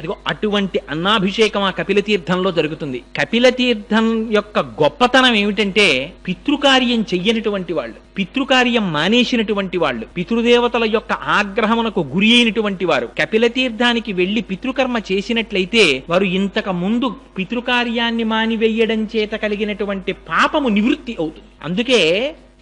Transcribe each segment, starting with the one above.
అదిగో అటువంటి అన్నాభిషేకం ఆ కపిల తీర్థంలో జరుగుతుంది. కపిల తీర్థం యొక్క గొప్పతనం ఏమిటంటే పితృకార్యం చెయ్యనటువంటి వాళ్ళు పితృకార్యం మానేసినటువంటి వాళ్ళు పితృదేవతల యొక్క ఆగ్రహమునకు గురి అయినటువంటి వారు కపిల తీర్థానికి వెళ్ళి పితృకర్మ చేసినట్లయితే వారు ఇంతకు ముందు పితృకార్యాన్ని మానివేయడం చేత కలిగినటువంటి పాపము నివృత్తి అవుతుంది. అందుకే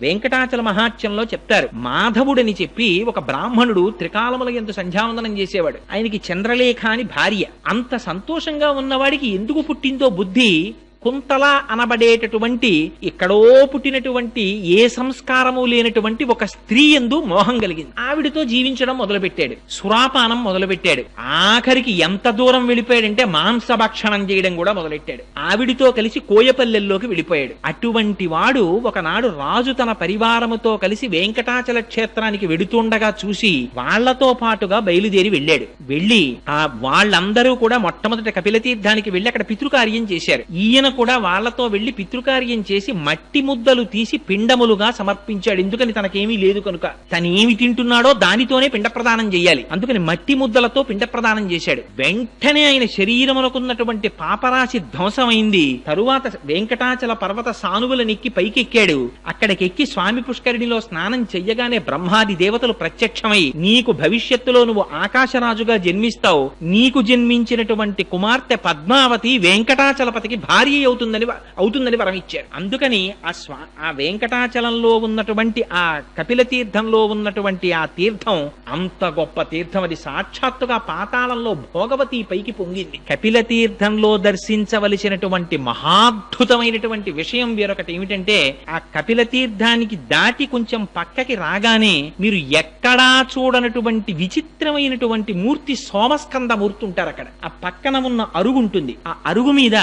వెంకటాచల మహాత్యంలో చెప్తారు. మాధవుడని చెప్పి ఒక బ్రాహ్మణుడు త్రికాలముల ఎందు సంధ్యావందనం చేసేవాడు. ఆయనకి చంద్రలేఖ అని భార్య. అంత సంతోషంగా ఉన్నవాడికి ఎందుకు పుట్టిందో బుద్ధి కుంతల అనబడేటటువంటి ఎక్కడో పుట్టినటువంటి ఏ సంస్కారము లేనటువంటి ఒక స్త్రీ ఎందు మోహం కలిగింది. ఆవిడతో జీవించడం మొదలుపెట్టాడు. సురాపానం మొదలుపెట్టాడు. ఆఖరికి ఎంత దూరం వెళ్ళిపోయాడంటే మాంసభక్షణం చేయడం కూడా మొదలెట్టాడు. ఆవిడితో కలిసి కోయపల్లెల్లోకి వెళ్ళిపోయాడు. అటువంటి వాడు ఒకనాడు రాజు తన పరివారముతో కలిసి వెంకటాచల క్షేత్రానికి వెడుతుండగా చూసి వాళ్ళతో పాటుగా బయలుదేరి వెళ్ళాడు. వెళ్ళి ఆ వాళ్ళందరూ కూడా మొట్టమొదట కపిల తీర్థానికి వెళ్ళి అక్కడ పితృకార్యం చేశారు. ఈయన కూడా వాళ్ళతో వెళ్ళి పితృకార్యం చేసి మట్టి ముద్దలు తీసి పిండములుగా సమర్పించాడు. ఎందుకని తనకేమీ లేదు కనుక? తనేమి తింటున్నాడో దానితోనే పిండ ప్రదానం చేయాలి. అందుకని మట్టి ముద్దలతో పిండ ప్రదానం చేశాడు. వెంటనే ఆయన శరీరమునకున్నటువంటి పాపరాశి ధ్వంసమైంది. తరువాత వెంకటాచల పర్వత సానువుల నెక్కి పైకెక్కాడు. అక్కడికెక్కి స్వామి పుష్కరిణిలో స్నానం చెయ్యగానే బ్రహ్మాది దేవతలు ప్రత్యక్షమై నీకు భవిష్యత్తులో నువ్వు ఆకాశరాజుగా జన్మిస్తావు. నీకు జన్మించినటువంటి కుమార్తె పద్మావతి వెంకటాచలపతికి భార్య అవుతుందని అవుతుందని వరం ఇచ్చారు. అందుకని ఆ స్వా ఆ వెంకటాచలంలో ఉన్నటువంటి ఆ కపిల తీర్థంలో ఉన్నటువంటి ఆ తీర్థం అంత గొప్ప తీర్థం. అది సాక్షాత్తుగా పాతాళంలో భోగవతి పైకి పొంగింది. కపిల తీర్థంలో దర్శించవలసినటువంటి మహాద్భుతమైనటువంటి విషయం వేరొకటి ఏమిటంటే ఆ కపిల తీర్థానికి దాటి కొంచెం పక్కకి రాగానే మీరు ఎక్కడా చూడనటువంటి విచిత్రమైనటువంటి మూర్తి సోమస్కంద మూర్తి ఉంటారు అక్కడ ఆ పక్కన ఉన్న అరుగు ఉంటుంది. ఆ అరుగు మీద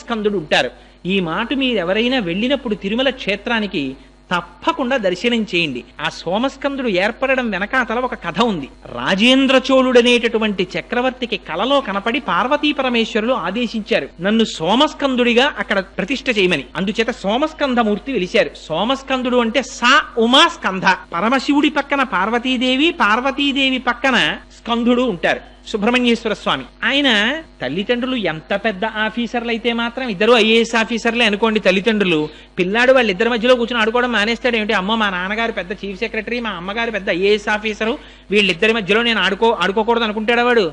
సోమస్కందుడు ఉంటారు. ఈ మాట మీరు ఎవరైనా వెళ్ళినప్పుడు తిరుమల క్షేత్రానికి తప్పకుండా దర్శనం చేయండి. ఆ సోమస్కందుడు ఏర్పడడం వెనకాతల ఒక కథ ఉంది. రాజేంద్ర చోళుడనేటటువంటి చక్రవర్తికి కలలో కనపడి పార్వతీ పరమేశ్వరులు ఆదేశించారు. నన్ను సోమస్కందుడిగా అక్కడ ప్రతిష్ఠ చేయమని. అందుచేత సోమస్కంధమూర్తి వెలిశారు. సోమస్కందుడు అంటే సా ఉమా స్కంధ. పరమశివుడి పక్కన పార్వతీదేవి పార్వతీదేవి పక్కన స్కంధుడు ఉంటారు. సుబ్రహ్మణ్యేశ్వర స్వామి. ఆయన తల్లిదండ్రులు ఎంత పెద్ద ఆఫీసర్లు అయితే మాత్రం ఇద్దరు ఐఏఎస్ ఆఫీసర్లే అనుకోండి తల్లిదండ్రులు. పిల్లాడు వాళ్ళిద్దరి మధ్యలో కూర్చొని ఆడుకోవడం మానేస్తాడు. ఏమిటి? అమ్మ మా నాన్నగారు పెద్ద చీఫ్ సెక్రటరీ మా అమ్మగారు పెద్ద ఐఏఎస్ ఆఫీసరు వీళ్ళిద్దరి మధ్యలో నేను ఆడుకో ఆడుకోకూడదు అనుకుంటాడా వాడు.